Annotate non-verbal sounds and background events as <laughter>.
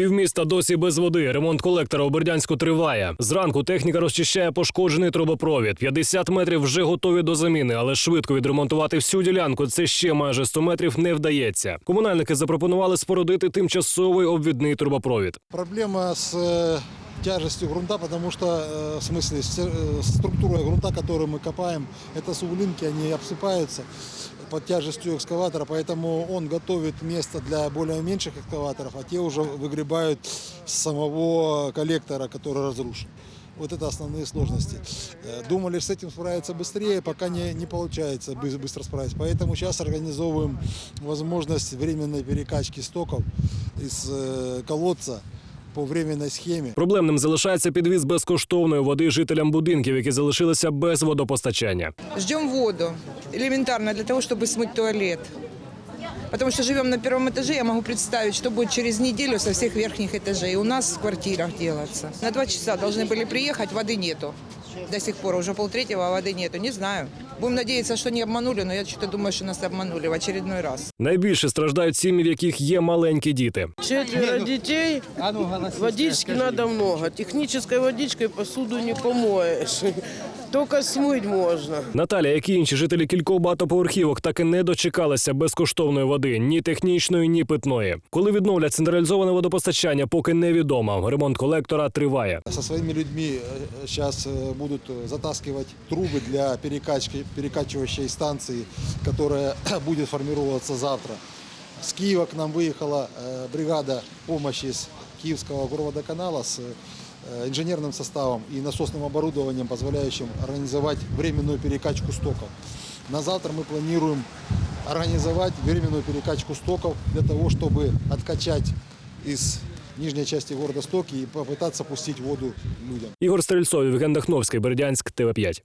Півміста досі без води. Ремонт колектора у Бердянську триває. Зранку техніка розчищає пошкоджений трубопровід. 50 метрів вже готові до заміни, але швидко відремонтувати всю ділянку. Це ще майже 100 метрів не вдається. Комунальники запропонували спорудити тимчасовий обвідний трубопровід. Проблема с э, тяжестью грунта, потому что, э, в смысле, с э, структурой грунта, который мы копаем, это суглинки, они обсыпаются Под тяжестью экскаватора, поэтому он готовит место для более меньших экскаваторов, а те уже выгребают самого коллектора, который разрушен. Вот это основные сложности. Э, Думали с этим справиться быстрее, пока не, не получается бы- быстро справиться. Поэтому сейчас организовываем возможность временной перекачки стоков из э, колодца по временной схеме. Проблемним залишається підвіз безкоштовної води жителям будинків, які залишилися без водопостачання. Ждем воду. Элементарно для того, чтобы смыть туалет. Потому что живем на первом этаже, я могу представить, что будет через неделю со всех верхних этажей. У нас в квартирах делаться. На два часа должны были приехать, воды нету. До сих пор уже полтретьего, а воды нету. Не знаю. Будем надеяться, что не обманули, но я что-то думаю, что нас обманули в очередной раз. Найбільше страждають сім'ї, в яких є маленькі діти. Четверо детей, водички надо много. Технической водичкой посуду не помоешь. <laughs> Только смыть можно. Наталя, як і інші жителі кількох багатоповерхівок, так і не дочекалися безкоштовної води ні технічної, ні питної. Коли відновлять централізоване водопостачання, поки невідомо. Ремонт колектора триває. Со своими людьми сейчас будут э, затаскивать трубы для перекачки, перекачивающей станции, которая <clears throat> будет формироваться завтра. С Киева к нам выехала э, бригада помощи с Киевского горводоканала с э, инженерным составом и насосным оборудованием, позволяющим организовать временную перекачку стоков. На завтра мы планируем организовать временную перекачку стоков для того, чтобы откачать из нижней части города стоки и попытаться пустить воду людям. Ігор Стрельцов, Євген Дахновський, Бердянськ, ТВ 5